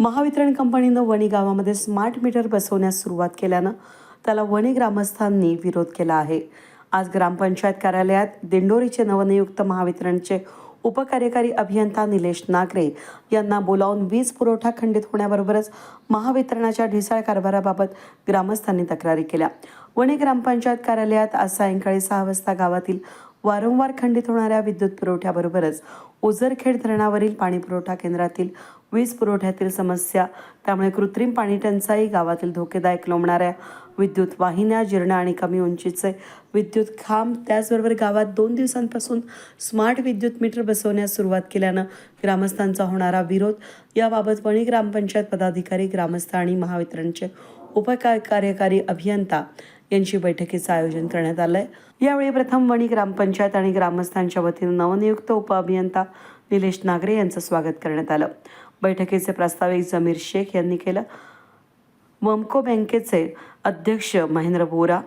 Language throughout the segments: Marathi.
महावितरण कंपनीनं वणी गावामध्ये स्मार्ट मीटर बसवण्यास सुरुवात केल्यानं त्याला वणी ग्रामस्थांनी विरोध केला आहे. आज ग्रामपंचायत कार्यालयात दिंडोरीचे नवनियुक्त महावितरणचे उपकार्यकारी अभियंता निलेश नागरे यांना बोलावून वीज पुरवठा खंडित होण्याबरोबरच महावितरणाच्या ढिसाळ कारभाराबाबत ग्रामस्थांनी तक्रारी केल्या. वणी ग्रामपंचायत कार्यालयात आज सायंकाळी सहा वाजता गावातील वारंवार खंडित होणाऱ्या विद्युत पुरवठ्याबरोबरच ओझरखेड धरणावरील पाणीपुरवठा केंद्रातील वीज पुरवठ्यातील समस्या त्यामुळे कृत्रिम पाणी टंचाई गावातील धोकेदायक लोंबणाऱ्या विद्युत वाहिन्या जीर्ण आणि कमी उंचीचे विद्युत खांब त्याचबरोबर गावात दोन दिवसांपासून स्मार्ट विद्युत मीटर बसवण्यास सुरुवात केल्यानं ग्रामस्थांचा होणारा विरोध. याबाबत वणी ग्रामपंचायत पदाधिकारी ग्रामस्थ आणि महावितरणचे उपकार्यकारी अभियंता यांची बैठकीचं आयोजन करण्यात आलं आहे यावेळी प्रथम वणी ग्रामपंचायत आणि ग्रामस्थांच्या वतीनं नवनियुक्त उपअभियंता निलेश नागरे यांचं स्वागत करण्यात आलं. बैठकीचे प्रास्ताविक जमीर शेख यांनी केलं. ममको बँकेचे अध्यक्ष महेंद्र बोरा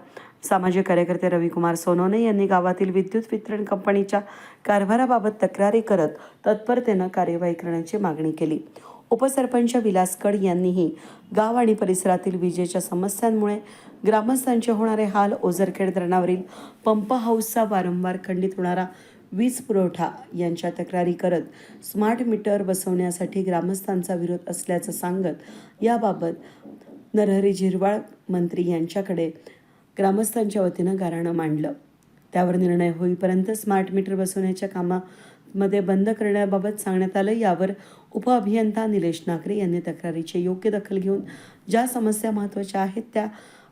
सामाजिक कार्यकर्ते रविकुमार सोनवणे यांनी गावातील विद्युत वितरण कंपनीच्या कारभाराबाबत तक्रारी करत तत्परतेनं कार्यवाही करण्याची मागणी केली. उपसरपंच विलास कड यांनीही गाव आणि परिसरातील विजेच्या समस्यांमुळे ग्रामस्थांचे होणारे हाल ओझरखेड धरणावरील पंप हाऊसचा वारंवार खंडित होणारा वीज पुरवठा यांच्या तक्रारी करत स्मार्ट मीटर बसवण्यासाठी ग्रामस्थांचा विरोध असल्याचं सांगत याबाबत नरहरी झिरवाळ मंत्री यांच्याकडे ग्रामस्थांच्या वतीनं गाराणं मांडलं. त्यावर निर्णय होईपर्यंत स्मार्ट मीटर बसवण्याच्या कामामध्ये बंद करण्याबाबत सांगण्यात आलं. यावर उपअभियंता निलेश नागरे यांनी तक्रारीची योग्य दखल घेऊन ज्या समस्या महत्त्वाच्या आहेत त्या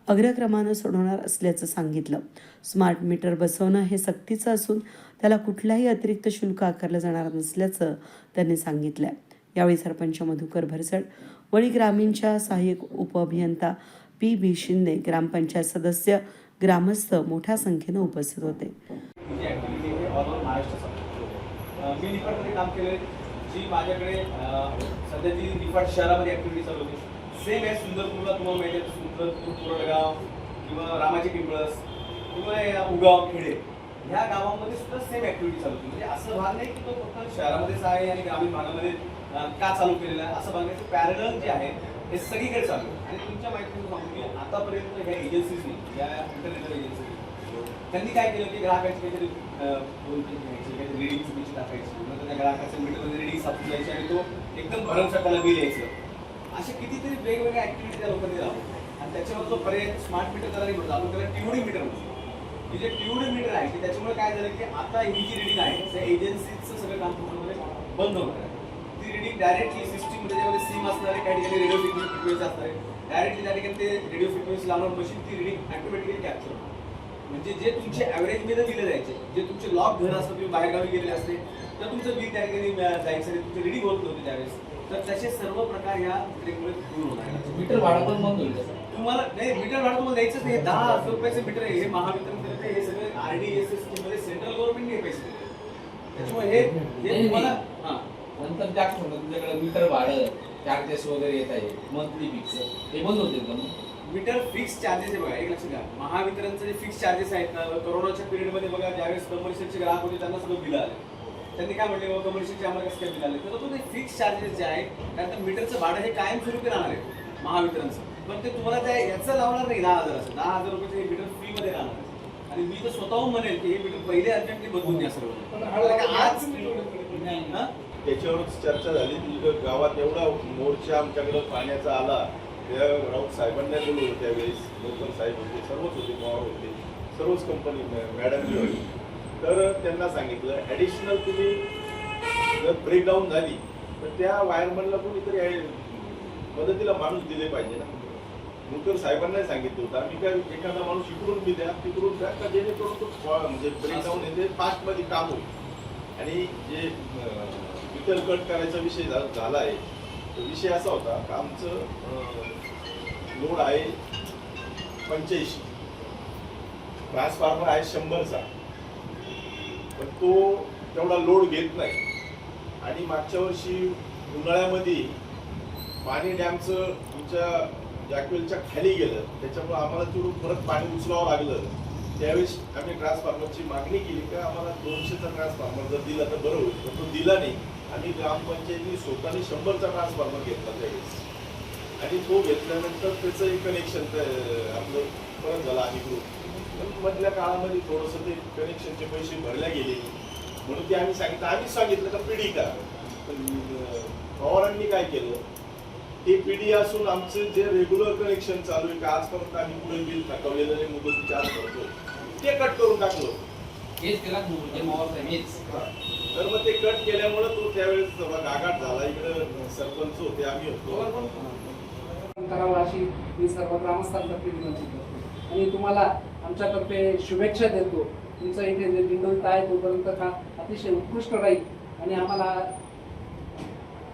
अग्रक्रमानं सोडवणार असल्याचं सांगितलं. स्मार्ट मीटर बसवणं हे सक्तीचं असून त्याला कुठलाही अतिरिक्त शुल्क आकारलं जाणार नसल्याचं त्यांनी सांगितलं यावेळी सरपंच मधुकर भरसड वळी ग्रामीणच्या सहाय्यक उपअभियंता पी बी शिंदे ग्रामपंचायत सदस्य ग्रामस्थ मोठ्या संख्येनं उपस्थित होते. जी माझ्याकडे सध्या जी निफाड शहरामध्ये ॲक्टिव्हिटी चालू होती सेम आहे सुंदरपूरला तुम्हाला माहिती आहे सुंदरपूर कोरडगाव किंवा रामाची पिंपळस किंवा उगाव खेडे ह्या गावामध्ये सुद्धा सेम ॲक्टिव्हिटी चालू होती. म्हणजे असं भाग नाही की तो फक्त शहरामध्येच आहे आणि ग्रामीण भागामध्ये का चालू केलेला आहे असं भाग पॅरल जे आहे हे सगळीकडे चालू आहे. आणि तुमच्या माहितीने सांगतो की आतापर्यंत ह्या एजन्सीजनी या इंटरनेट एजन्सी त्यांनी काय केलं की ग्राहकाची काहीतरी घ्यायची काहीतरी रिडिंग चुकीची टाकायची नंतर त्या ग्राहकाच्या मीटरमध्ये रिडिंग सापडून जायची आणि तो एकदम भरमसाठाला बिल यायचं. असे कितीतरी वेगवेगळ्या ऍक्टिव्हिटी त्या लोकांनी लावल्या. आणि त्याच्यावर जो पर्याय स्मार्ट मीटर त्याला म्हणतो आपण त्याला ट्युडी मीटर म्हणतो. की जे ट्युड मीटर आहे की त्याच्यामुळे काय झालं की आता ही जी रिडिंग आहे त्या एजन्सीचं सगळं काम पूर्णपणे बंद होणार आहे ती रिडिंग डायरेक्टली सिस्टीम त्याच्यामध्ये सिम असणार आहे काही ठिकाणी रेडिओ फ्रिक्वेन्सी असणार आहे डायरेक्टली त्या ठिकाणी ते रेडिओ फ्रिक्वेन्सी लावणार मशीन ती रिडिंग ऑटोमॅटिकली कॅप्चर म्हणजे जे तुमचे ॲव्हरेजमध्ये दिले जायचे जे तुमचे लॉक घर असतात तुम्ही बाहेरगावी गेलेले असते तर तुमचं बिल त्या ठिकाणी जायचं तुमची रिडिंग होत नव्हती त्यावेळेस. तर तसे सर्व प्रकार ह्या ट्रेकमुळे दूर होणार. मीटर भाडं पण बंद होईल त्याचं. तुम्हाला नाही मीटर भाडं तुम्हाला द्यायचंच नाही. दहा हजार रुपयाचे मीटर आहे. हे महावितरण करते हे सगळे आर डी एस एसमध्ये सेंट्रल गव्हर्नमेंटने हे पैसे दिले. त्याच्यामुळे हे हे तुम्हाला हां. नंतर त्या तुमच्याकडे मीटर भाडं चार्जेस वगैरे येत आहे मंथली फिक्स ते बंद होतील का मग? मीटर फिक्स चार्जेस आहे बघा एक लक्षात घ्या महावितरणचे जे फिक्स चार्जेस आहेत ना कोरोनाच्या पिरियडमध्ये बघा ज्यावेळेस कमर्शियलचे ग्राहक होते त्यांना सगळं बिल आले. त्यांनी काय म्हटले बाबा कमर्शियलचे आम्हाला कसं काय बिल आले? तर तो ते फिक्स चार्जेस जे आहेत कारण तर मीटरचं भाडं हे कायमस्वरूपी राहणार आहे महावितरणचं. पण ते तुम्हाला त्या याचं लावणार नाही दहा हजाराचं दहा हजार रुपयाचं हे मीटर फ्रीमध्ये राहणार आहे. आणि मी तर स्वतःहून म्हणेल की हे मीटर पहिले अर्जंटली बदलून द्या सर्व. आज? त्याच्यावरच चर्चा झाली. की गावात एवढा मोर्चा आमच्याकडे पाण्याचा आला. त्या राऊत साहेबांना बोलवलं त्यावेळेस. लोकल साहेब होते सर्वच होते पवार होते सर्वच कंपनी मॅडम जी होती. तर त्यांना सांगितलं ॲडिशनल तुम्ही जर ब्रेकडाऊन झाली तर त्या वायरमॅनला कोणीतरी मदतीला माणूस दिले पाहिजे ना. मुकर साहेबांनाही सांगितलं होतं आम्ही काय एखादा माणूस इकडून बी द्या तिकडून द्या का जेणेकरून तो म्हणजे ब्रेकडाऊन येते फास्टमध्ये काम होईल. आणि जे विठ्ठल कट करायचा विषय झाला आहे तो विषय असा होता का आमचं लोड आहे पंच्याऐंशी. ट्रान्सफॉर्मर आहे शंभरचा. पण तो तेवढा लोड घेत नाही. आणि मागच्या वर्षी उन्हाळ्यामध्ये पाणी डॅमचं तुमच्या जॅकवेलच्या खाली गेलं. त्याच्यामुळे आम्हाला तिकडून परत पाणी उचलावं लागलं. त्यावेळेस आम्ही ट्रान्सफॉर्मरची मागणी केली का आम्हाला दोनशेचा ट्रान्सफॉर्मर जर दिला तर बरं होईल. पण तो दिला नाही. आणि ग्रामपंचायतीने स्वतःने शंभरचा ट्रान्सफॉर्मर घेतला त्यावेळेस. आणि तो घेतल्यानंतर त्याचं एक कनेक्शन आपलं परत झालं अधिकृत पण मधल्या काळामध्ये थोडंसं ते कनेक्शनचे पैसे भरल्या गेले म्हणून ते आम्ही सांगितलं. आम्हीच सांगितलं का पिढी का पण पवारांनी काय केलं? ते पिढी असून आमचं जे रेग्युलर कनेक्शन चालू आहे का आजपर्यंत आम्ही पुढे बिल थकवलेलं नाही मुदत चार्ज करतो ते कट करून टाकलं. म्हणजे तर मग ते कट केल्यामुळे तो त्यावेळेस गागाट झाला. इकडे सरपंच होते आम्ही होतो. करावं अशी मी सर्व ग्रामस्थांतर्फे विनंती करतो. आणि तुम्हाला आमच्यातर्फे शुभेच्छा देतो. तुमचं इथे जे बिंदोत आहे तोपर्यंत का अतिशय उत्कृष्ट राहील. आणि आम्हाला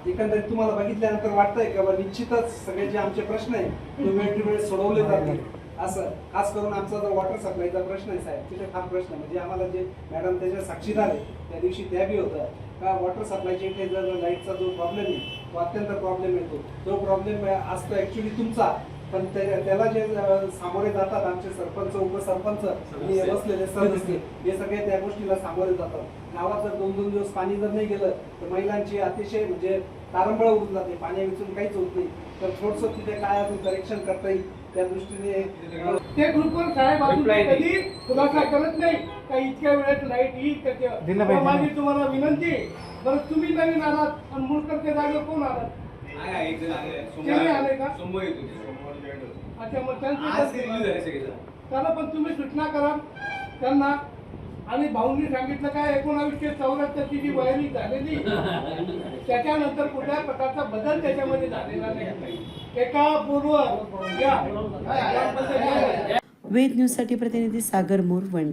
एकंदरीत तुम्हाला बघितल्यानंतर वाटतंय का? बरं निश्चितच सगळे जे आमचे प्रश्न आहे ते वेळ टू वेळ सोडवले जातील. असं खास करून आमचा जो वॉटर सप्लायचा प्रश्न आहे साहेब तिथे फार प्रश्न आहे. म्हणजे आम्हाला जे मॅडम त्याच्या साक्षीदार आहे त्या दिवशी त्या बी होतं का वॉटर सप्लायच्या इथे जर लाईटचा जो प्रॉब्लेम आहे अत्यंत प्रॉब्लेम येतो. तो प्रॉब्लेम असतो ऍक्च्युली तुमचा. पण त्या- त्याला जे सामोरे जातात आमचे सरपंच उपसरपंच आणि बसलेले सदस्य हे सगळे त्या गोष्टीला सामोरे जातात. गावात जर दोन दोन दिवस पाणी जर नाही गेलं तर महिलांची अतिशय म्हणजे तारंबळ होऊन जाते. पाण्या विचून काहीच होत नाही. तर थोडस तिथे काय अजून करेक्शन करता येईल त्या दृष्टीने ते ग्रुपवर साहेब कधी खुलासा करत नाही. का इतक्या वेळेत लाइट येईल माझी तुम्हाला विनंती. बरं तुम्ही नवीन आलात आणि मुळकरच्या जागेवर कोण आलात. त्यांनी आले का? ते. अच्छा मग ते त्यांचे. त्याला पण तुम्ही सूचना करा त्यांना आणि भाऊंनी सांगितलं काय एकोणावीसशे चौऱ्याहत्तरची जी वयारी झालेली त्याच्यानंतर कुठल्या प्रकारचा बदल त्याच्यामध्ये झालेला नाही एका पूर्व या वेद न्यूजसाठी प्रतिनिधी सागर मोरवण